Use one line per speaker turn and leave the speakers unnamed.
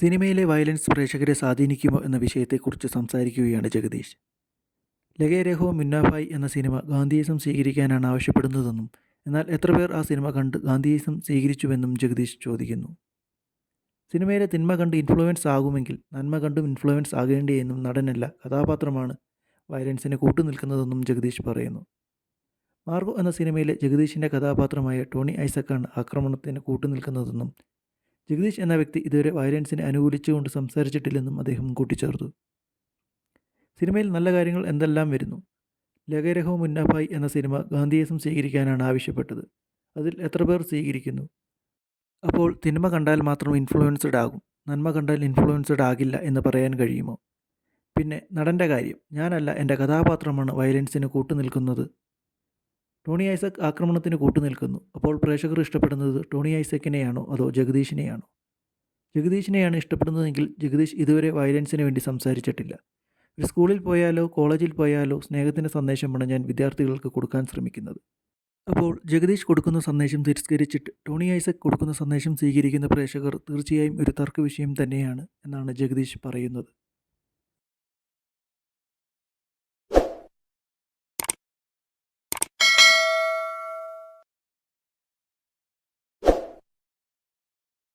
സിനിമയിലെ വയലൻസ് പ്രേക്ഷകരെ സ്വാധീനിക്കുമോ എന്ന വിഷയത്തെക്കുറിച്ച് സംസാരിക്കുകയാണ് ജഗദീഷ്. ലഗേരഹോ മുന്നാഭായ് എന്ന സിനിമ ഗാന്ധിയിസം സ്വീകരിക്കാനാണ് ആവശ്യപ്പെടുന്നതെന്നും എന്നാൽ എത്ര പേർ ആ സിനിമ കണ്ട് ഗാന്ധിയിസം സ്വീകരിച്ചുവെന്നും ജഗദീഷ് ചോദിക്കുന്നു. സിനിമയിലെ തിന്മ കണ്ട് ഇൻഫ്ലുവൻസ് ആകുമെങ്കിൽ നന്മ കണ്ടും ഇൻഫ്ലുവൻസ് ആകേണ്ടിയെന്നും നടനല്ല കഥാപാത്രമാണ് വയലൻസിനെ കൂട്ടുനിൽക്കുന്നതെന്നും ജഗദീഷ് പറയുന്നു. മാർഗോ എന്ന സിനിമയിലെ ജഗദീഷിന്റെ കഥാപാത്രമായ ടോണി ഐസക്കാണ് ആക്രമണത്തിന് കൂട്ടുനിൽക്കുന്നതെന്നും ജഗദീഷ് എന്ന വ്യക്തി ഇതുവരെ വയലൻസിനെ അനുകൂലിച്ചുകൊണ്ട് സംസാരിച്ചിട്ടില്ലെന്നും അദ്ദേഹം കൂട്ടിച്ചേർത്തു. സിനിമയിൽ നല്ല കാര്യങ്ങൾ എന്തെല്ലാം വരുന്നു? ലഗരഹോ മുന്നാഭായ് എന്ന സിനിമ ഗാന്ധിയസം സ്വീകരിക്കാനാണ് ആവശ്യപ്പെട്ടത്. അതിൽ എത്ര പേർ സ്വീകരിക്കുന്നു? അപ്പോൾ സിനിമ കണ്ടാൽ മാത്രം ഇൻഫ്ലുവൻസ്ഡ് ആകും. നന്മ കണ്ടാൽ ഇൻഫ്ലുവൻസ്ഡ് ആകില്ല എന്ന് പറയാൻ കഴിയുമോ? പിന്നെ നടന്റെ കാര്യം. ഞാനല്ല എന്റെ കഥാപാത്രമാണ് വയലൻസിന് കൂട്ടുനിൽക്കുന്നത്. ടോണി ഐസക് ആക്രമണത്തിന് കൂട്ടുനിൽക്കുന്നു. അപ്പോൾ പ്രേക്ഷകർ ഇഷ്ടപ്പെടുന്നത് ടോണി ഐസക്കിനെയാണോ അതോ ജഗദീഷിനെയാണോ? ജഗദീഷിനെയാണ് ഇഷ്ടപ്പെടുന്നതെങ്കിൽ ജഗദീഷ് ഇതുവരെ വയലൻസിന് വേണ്ടി സംസാരിച്ചിട്ടില്ല. ഒരു സ്കൂളിൽ പോയാലോ കോളേജിൽ പോയാലോ സ്നേഹത്തിന്റെ സന്ദേശമാണ് ഞാൻ വിദ്യാർത്ഥികൾക്ക് കൊടുക്കാൻ ശ്രമിക്കുന്നത്. അപ്പോൾ ജഗദീഷ് കൊടുക്കുന്ന സന്ദേശം തിരസ്കരിച്ചിട്ട് ടോണി ഐസക് കൊടുക്കുന്ന സന്ദേശം സ്വീകരിക്കുന്ന പ്രേക്ഷകർ തീർച്ചയായും ഒരു തർക്ക വിഷയം തന്നെയാണ് എന്നാണ് ജഗദീഷ് പറയുന്നത്.